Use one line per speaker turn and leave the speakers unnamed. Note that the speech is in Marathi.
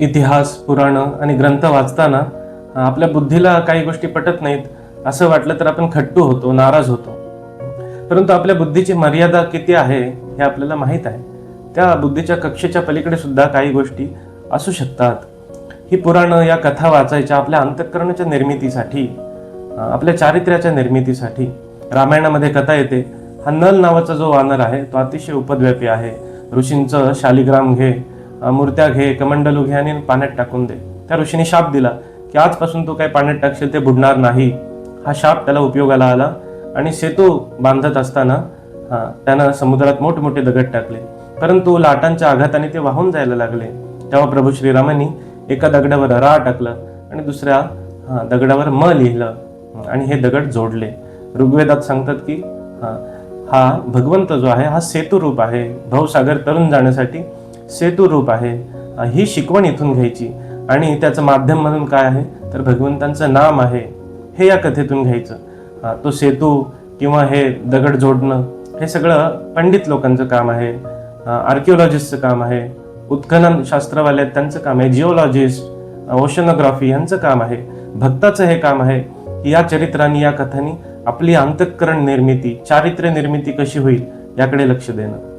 इतिहास पुराणं आणि ग्रंथ वाचताना आपल्या बुद्धीला काही गोष्टी पटत नाहीत असं वाटलं तर आपण खट्टू होतो नाराज होतो. परंतु आपल्या बुद्धीची मर्यादा किती आहे हे आपल्याला माहीत आहे. त्या बुद्धीच्या कक्षेच्या पलीकडे सुद्धा काही गोष्टी असू शकतात. ही पुराणं या कथा वाचायच्या आपल्या अंतःकरणाच्या निर्मितीसाठी आपल्या चारित्र्याच्या निर्मितीसाठी. रामायणामध्ये कथा येते हा नल नावाचा जो वानर आहे तो अतिशय उपद्व्यापी आहे. ऋषींचं शालिग्राम घे मूर्त्या घे कमंडलू घे आणि पाण्यात टाकून दे. त्या ऋषीने शाप दिला की आजपासून तू काय पाण्यात टाकशील ते बुडणार नाही. हा शाप त्याला उपयोगाला आला आणि सेतू बांधत असताना हा त्यानं समुद्रात मोठमोठे दगड टाकले. परंतु लाटांच्या आघाताने ते वाहून जायला लागले. तेव्हा प्रभू श्रीरामांनी एका दगडावर रा टाकलं आणि दुसऱ्या हा, दगडावर म लिहिलं आणि हे दगड जोडले. ऋग्वेदात सांगतात की हा हा भगवंत जो आहे हा सेतू रूप आहे. भवसागर तरुण जाण्यासाठी सेतू रूप आहे. ही शिकवण इथून घ्यायची. आणि त्याचं माध्यम म्हणून काय आहे? तर भगवंतांचं नाम आहे. हे या कथेतून घ्यायचं. तो सेतू किंवा हे दगड जोडणं हे सगळं पंडित लोकांचं काम आहे. आर्किओलॉजिस्टचं काम आहे. उत्खनन शास्त्रवाले आहेत, त्यांचं काम आहे. जिओलॉजिस्ट ओशनोग्राफी यांचं काम आहे. भक्ताचं हे काम आहे की या चरित्रांनी या कथांनी आपली अंतःकरण निर्मिती चारित्र्य निर्मिती कशी होईल याकडे लक्ष देणं.